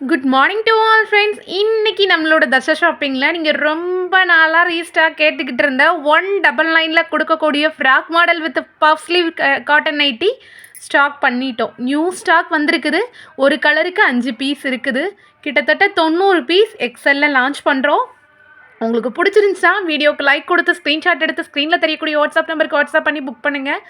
Good morning to all friends இன்றைக்கி நம்மளோட தச ஷாப்பிங்கில் நீங்கள் ரொம்ப நாளாக ரீஸ்டாக கேட்டுக்கிட்டு இருந்த ஒன் டபுள் நைனில் கொடுக்கக்கூடிய frock model with puff sleeve cotton nighty stock பண்ணிட்டோம். நியூ ஸ்டாக் வந்திருக்குது. ஒரு கலருக்கு அஞ்சு பீஸ் இருக்குது. கிட்டத்தட்ட தொண்ணூறு பீஸ் எக்ஸலில் லான்ச் பண்ணுறோம் உங்களுக்கு பிடிச்சிருந்துச்சா வீடியோக்கு லைக் கொடுத்து ஸ்க்ரீன்ஷாட் எடுத்து ஸ்க்ரீனில் தெரியக்கூடிய வாட்ஸ்அப் நம்பருக்கு வாட்ஸ்அப் பண்ணி புக் பண்ணுங்கள்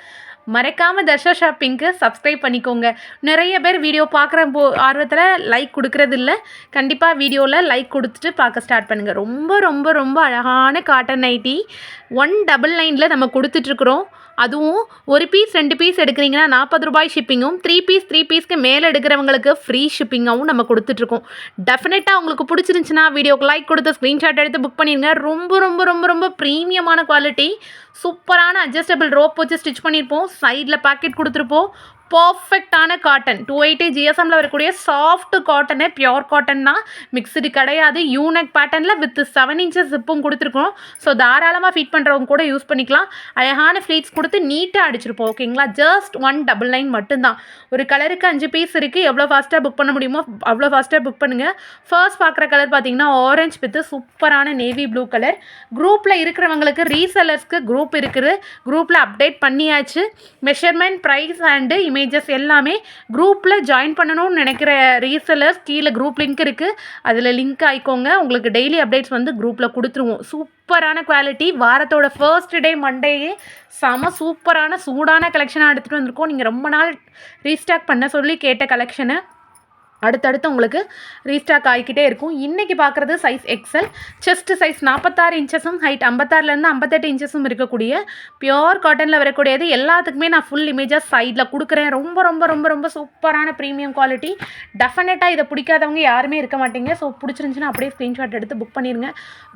மறக்காமல் தர்ஷா ஷாப்பிங்க்கு சப்ஸ்கிரைப் பண்ணிக்கோங்க. நிறைய பேர் வீடியோ பார்க்குற போ ஆர்வத்தில் லைக் கொடுக்கறது இல்லை கண்டிப்பாக வீடியோவில் லைக் கொடுத்துட்டு பார்க்க ஸ்டார்ட் பண்ணுங்கள் ரொம்ப ரொம்ப ரொம்ப அழகான காட்டன் நைட்டி ஒன் டபுள் நைனில் நம்ம கொடுத்துட்ருக்குறோம். அதுவும் ஒரு பீஸ் ரெண்டு பீஸ் எடுக்கிறீங்கன்னா நாற்பது ரூபாய் ஷிப்பிங்கும் த்ரீ பீஸ் த்ரீ பீஸ்க்கு மேலே எடுக்கிறவங்களுக்கு ஃப்ரீ ஷிப்பிங்காகவும் நம்ம கொடுத்துட்ருக்கோம். டெஃபினட்டாக உங்களுக்கு பிடிச்சிருந்துச்சுன்னா வீடியோக்கு லைக் கொடுத்து ஸ்க்ரீன்ஷாட் எடுத்து புக் பண்ணிடுங்க ரொம்ப ரொம்ப ரொம்ப ரொம்ப ப்ரீமியமான குவாலிட்டி சூப்பரான அட்ஜஸ்டபிள் ரோப் வச்சு ஸ்டிச் பண்ணியிருப்போம். சைடில் பாக்கெட் கொடுத்துருப்போம். பர்ஃபெக்டான காட்டன் டூ எயிட்டி ஜிஎஸ்எம்மில் வரக்கூடிய சாஃப்ட் காட்டனு பியோர் காட்டன் தான். மிக்சடு கிடையாது. யூனெக் பேட்டர்னில் வித் செவன் இன்ச்சஸ் ஜிப்பும் கொடுத்துருக்கோம். ஸோ தாராளமாக ஃபிட் பண்ணுறவங்க கூட யூஸ் பண்ணிக்கலாம். அழகான ஃப்ளீட்ஸ் கொடுத்து நீட்டாக அடிச்சிருப்போம். ஓகேங்களா ஜஸ்ட் ஒன் டபுள் நைன் மட்டும்தான். ஒரு கலருக்கு அஞ்சு பீஸ் இருக்குது எவ்வளோ ஃபாஸ்ட்டாக புக் பண்ண முடியுமோ அவ்வளோ ஃபாஸ்ட்டாக புக் பண்ணுங்கள் ஃபர்ஸ்ட் பார்க்குற கலர் பார்த்தீங்கன்னா ஆரஞ்ச் வித் சூப்பரான நேவி ப்ளூ கலர் குரூப்பில் இருக்கிறவங்களுக்கு ரீசெல்லர்ஸ்க்கு குரூப் இருக்குது. குரூப்பில் அப்டேட் பண்ணியாச்சு. மெஷர்மெண்ட் ப்ரைஸ் அண்டு இமேஜஸ் எல்லாமே குரூப்பில் ஜாயின் பண்ணணும்னு நினைக்கிற ரீசெல்லர்ஸ் கீழே குரூப் லிங்க் இருக்குது அதில் லிங்க் ஆயிக்கோங்க. உங்களுக்கு டெய்லி அப்டேட்ஸ் வந்து குரூப்பில் கொடுத்துருவோம். சூப்பரான குவாலிட்டி வாரத்தோட ஃபர்ஸ்ட் டே மண்டேயே செம சூப்பரான சூடான கலெக்ஷனாக எடுத்துகிட்டு வந்திருக்கோம். நீங்கள் ரொம்ப நாள் ரீஸ்டாக் பண்ண சொல்லி கேட்ட கலெக்ஷனை அடுத்தடுத்து உங்களுக்கு ரீஸ்டாக் ஆகிக்கிட்டே இருக்கும். இன்றைக்கி பார்க்குறது சைஸ் எக்ஸல் செஸ்ட் சைஸ் நாற்பத்தாறு இன்ச்சஸும் ஹைட் ஐம்பத்தாறுலேருந்து ஐம்பத்தெட்டு இன்ச்சஸும் இருக்கக்கூடிய பியோர் காட்டனில் வரக்கூடியது. எல்லாத்துக்குமே நான் ஃபுல் இமேஜாக சைடில் கொடுக்குறேன். ரொம்ப ரொம்ப ரொம்ப ரொம்ப சூப்பரான ப்ரீமியம் குவாலிட்டி டெஃபினட்டாக இதை பிடிக்காதவங்க யாருமே இருக்க மாட்டீங்க. ஸோ பிடிச்சிருந்துச்சின்னா அப்படியே ஸ்க்ரீன்ஷாட் எடுத்து புக் பண்ணிடுங்க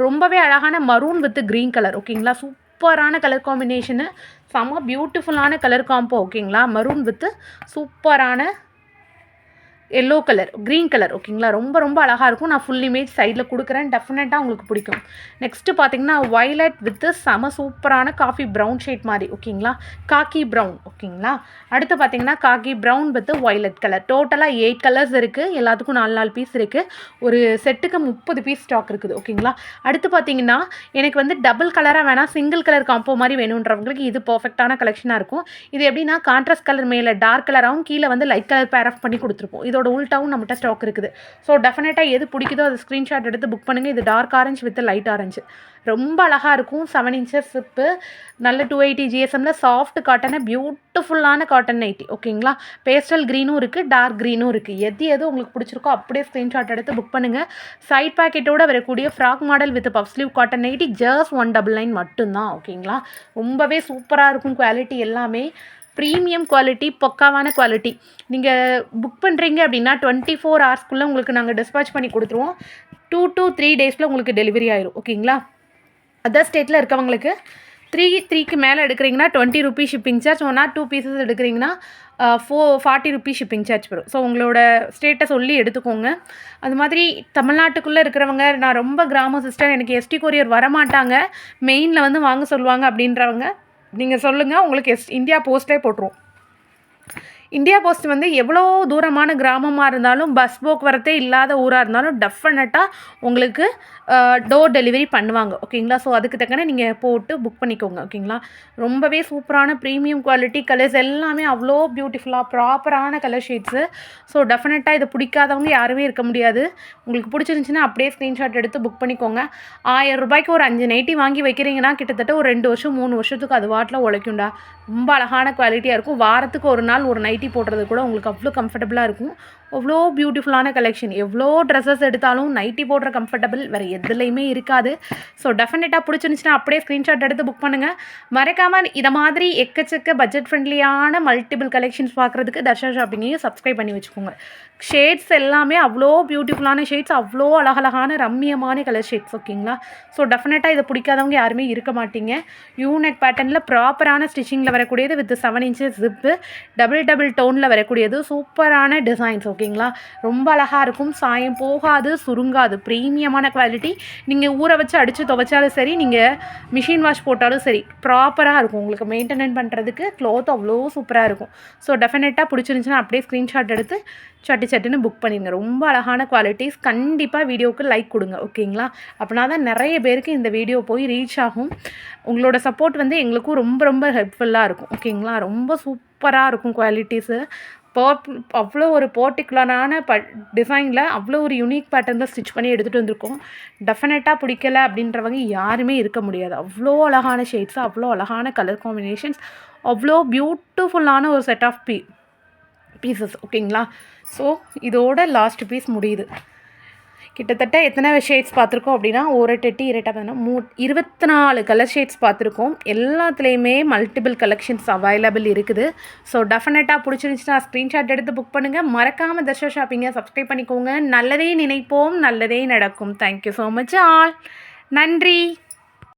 ரொம்பவே அழகான மரூன் வித் க்ரீன் கலர் ஓகேங்களா? சூப்பரான கலர் காம்பினேஷனு செம்ம பியூட்டிஃபுல்லான கலர் காம்போ ஓகேங்களா? மரூன் வித்து சூப்பரான எல்லோ கலர் க்ரீன் கலர் ஓகேங்களா ரொம்ப ரொம்ப அழகாக இருக்கும். நான் ஃபுல் இமேஜ் சைடில் கொடுக்குறேன். டெஃபினட்டாக உங்களுக்கு பிடிக்கும். நெக்ஸ்ட்டு பார்த்தீங்கன்னா வைலட் வித் செம சூப்பரான காஃபி ப்ரௌன் ஷேட் மாதிரி ஓகேங்களா காக்கி ப்ரௌன் ஓகேங்களா அடுத்து பார்த்தீங்கன்னா khaki brown with violet colour டோட்டலாக எயிட் கலர்ஸ் இருக்குது எல்லாத்துக்கும் நாலு நாலு பீஸ் இருக்குது ஒரு செட்டுக்கு முப்பது பீஸ் ஸ்டாக் இருக்குது ஓகேங்களா அடுத்து பார்த்தீங்கன்னா எனக்கு வந்து டபுள் கலராக வேணாம். சிங்கிள் கலர் காம்போ மாதிரி வேணுன்றவங்களுக்கு இது பர்ஃபெக்டான கலெக்ஷனாக இருக்கும். இது எப்படின்னா கான்ட்ராஸ்ட் கலர் மேலே டார்க் கலராகவும் கீழே வந்து லைட் கலர் பேர் ஆஃப் பண்ணி கொடுத்துருப்போம். இதோட உள்டாவும் நம்மகிட்ட ஸ்டாக் இருக்குது. ஸோ டெஃபினட்டாக எது பிடிக்குதோ அது ஸ்க்ரீன்ஷாட் எடுத்து புக் பண்ணுங்கள் இது dark orange with light orange ரொம்ப அழகாக இருக்கும். செவன் இன்ச்சஸ் சிப்பு நல்ல டூ எயிட்டி ஜிஎஸ்எம்மில் சாஃப்ட் காட்டனை பியூட்டிஃபுல்லான காட்டன் நைட்டி ஓகேங்களா பேஸ்டல் க்ரீனும் இருக்குது டார்க் க்ரீனும் இருக்குது எது எது உங்களுக்கு பிடிச்சிருக்கோ அப்படியே ஸ்க்ரீன்ஷாட் எடுத்து புக் பண்ணுங்கள் சைட் பேக்கெட்டோட வரக்கூடிய frock model with puff sleeve cotton nighty just one double nine மட்டும்தான். ஓகேங்களா ரொம்பவே சூப்பராக இருக்கும் குவாலிட்டி எல்லாமே. ப்ரீமியம் குவாலிட்டி பக்காவான குவாலிட்டி நீங்கள் புக் பண்ணுறீங்க அப்படின்னா டுவெண்ட்டி ஃபோர் ஹவர்ஸ்க்குள்ளே உங்களுக்கு நாங்கள் டிஸ்பேச் பண்ணி கொடுத்துருவோம். டூ டூ த்ரீ டேஸில் உங்களுக்கு டெலிவரி ஆயிரும். ஓகேங்களா அதர் ஸ்டேட்டில் இருக்கவங்களுக்கு த்ரீ த்ரீக்கு மேலே எடுக்கிறீங்கன்னா டுவெண்ட்டி ருபீஸ் ஷிப்பிங் சார்ஜ் ஒன்னா டூ பீசஸ் எடுக்கிறீங்கன்னா four forty rupees shipping charge வரும். ஸோ உங்களோட ஸ்டேட்டை சொல்லி எடுத்துக்கோங்க. அது மாதிரி தமிழ்நாட்டுக்குள்ளே இருக்கிறவங்க நான் ரொம்ப கிராம சிஸ்டர் எனக்கு எஸ்டி கொரியர் வரமாட்டாங்க. மெயினில் வந்து வாங்க சொல்லுவாங்க அப்படின்றவங்க நீங்கள் சொல்லுங்கள் உங்களுக்கு எஸ் இந்தியா போஸ்ட்டே போட்டுருவோம் இந்தியா போஸ்ட் வந்து எவ்வளோ தூரமான கிராமமாக இருந்தாலும் பஸ் போக்குவரத்தே இல்லாத ஊராக இருந்தாலும் டெஃபினட்டாக உங்களுக்கு டோர் டெலிவரி பண்ணுவாங்க. ஓகேங்களா ஸோ அதுக்கு தக்கன நீங்கள் போட்டு புக் பண்ணிக்கோங்க. ஓகேங்களா ரொம்பவே சூப்பரான ப்ரீமியம் குவாலிட்டி கலர்ஸ் எல்லாமே அவ்வளோ பியூட்டிஃபுல்லாக ப்ராப்பரான கலர் ஷீட்ஸு ஸோ டெஃபினட்டாக இதை பிடிக்காதவங்க யாருமே இருக்க முடியாது. உங்களுக்கு பிடிச்சிருந்துச்சின்னா அப்படியே ஸ்க்ரீன்ஷாட் எடுத்து புக் பண்ணிக்கோங்க. ஆயிரம் ரூபாய்க்கு ஒரு அஞ்சு நைட்டி வாங்கி வைக்கிறீங்கன்னா கிட்டத்தட்ட ஒரு ரெண்டு வருஷம் மூணு வருஷத்துக்கு அது வாட்டில் உழைக்கும்டா. ரொம்ப அழகான குவாலிட்டியாக இருக்கும். வாரத்துக்கு ஒரு நாள் ஒரு நைட்டி போடுறது கூட உங்களுக்கு அவ்வளோ கம்ஃபர்டபுளாக இருக்கும். அவ்வளோ பியூட்டிஃபுல்லான கலெக்ஷன் எவ்வளோ ட்ரெஸ்ஸஸ் எடுத்தாலும் நைட்டி போடுற கம்ஃபர்டபுள் வேறு எதுலேயுமே இருக்காது. ஸோ டெஃபினட்டாக பிடிச்சிருந்துச்சுன்னா அப்படியே ஸ்க்ரீன்ஷாட் எடுத்து புக் பண்ணுங்கள் மறக்காமல் இதை மாதிரி எக்கச்சக்க பட்ஜெட் ஃப்ரெண்ட்லியான மல்டிபிள் கலெக்ஷன்ஸ் பார்க்குறதுக்கு தர்ஷா ஷாப்பிங்கையும் சப்ஸ்கிரைப் பண்ணி வச்சுக்கோங்க. ஷேட்ஸ் எல்லாமே அவ்வளோ பியூட்டிஃபுல்லான ஷேட்ஸ் அவ்வளோ அழகழகான ரம்மியமான கலர் ஷேட்ஸ் ஓகேங்களா ஸோ டெஃபினட்டாக இதை பிடிக்காதவங்க யாருமே இருக்க மாட்டீங்க. யூனெக் பேட்டர்னில் ப்ராப்பரான ஸ்டிச்சிங்கில் வரக்கூடியது with seven inches zip double double டோனில் வரக்கூடியது சூப்பரான டிசைன்ஸ் ஓகே ஓகேங்களா? ரொம்ப அழகாக இருக்கும். சாயம் போகாது சுருங்காது. ப்ரீமியமான குவாலிட்டி நீங்கள் ஊற வச்சு அடித்து துவைச்சாலும் சரி நீங்கள் மிஷின் வாஷ் போட்டாலும் சரி ப்ராப்பராக இருக்கும். உங்களுக்கு மெயின்டெனன் பண்ணுறதுக்கு க்ளோத் அவ்வளோ சூப்பராக இருக்கும். ஸோ டெஃபினட்டாக பிடிச்சிருந்துச்சுன்னா அப்படியே ஸ்க்ரீன்ஷாட் எடுத்து சட்டு சட்டுன்னு புக் பண்ணிடுங்க ரொம்ப அழகான குவாலிட்டிஸ் கண்டிப்பாக வீடியோவுக்கு லைக் கொடுங்க. ஓகேங்களா? அப்படின்னா தான் நிறைய பேருக்கு இந்த வீடியோ போய் ரீச் ஆகும். உங்களோட சப்போர்ட் வந்து எங்களுக்கும் ரொம்ப ரொம்ப ஹெல்ப்ஃபுல்லாக இருக்கும். ஓகேங்களா? ரொம்ப சூப்பராக இருக்கும் குவாலிட்டிஸு பர்ப் அவ்வளோ ஒரு பர்டிகுலரான ப டிசைனில் அவ்வளோ ஒரு யூனிக் பேட்டர்னில் ஸ்டிச் பண்ணி எடுத்துகிட்டு வந்திருக்கோம். டெஃபினட்டாக பிடிக்கல அப்படின்றவங்க யாருமே இருக்க முடியாது. அவ்வளோ அழகான ஷேட்ஸ் அவ்வளோ அழகான கலர் காம்பினேஷன்ஸ் அவ்வளோ பியூட்டிஃபுல்லான ஒரு செட் ஆஃப் பீ பீசஸ் ஓகேங்களா ஸோ இதோட லாஸ்ட் பீஸ் முடியுது. கிட்டத்தட்ட எத்தனை ஷேட்ஸ் பார்த்துருக்கோம் அப்படின்னா ஒரு டெட்டி இரட்டா பார்த்தீங்கன்னா மூ இருபத்தி நாலு கலர் ஷேட்ஸ் பார்த்துருக்கோம். எல்லாத்துலேயுமே மல்டிபிள் கலெக்ஷன்ஸ் அவைலபிள் இருக்குது. ஸோ டெஃபினட்டாக பிடிச்சிருந்துச்சுன்னா ஸ்க்ரீன்ஷாட் எடுத்து புக் பண்ணுங்கள் மறக்காமல் தர்ஷா ஷாப்பிங்கை சப்ஸ்கிரைப் பண்ணிக்கோங்க. நல்லதே நினைப்போம் நல்லதே நடக்கும். தேங்க்யூ ஸோ மச் ஆல் நன்றி.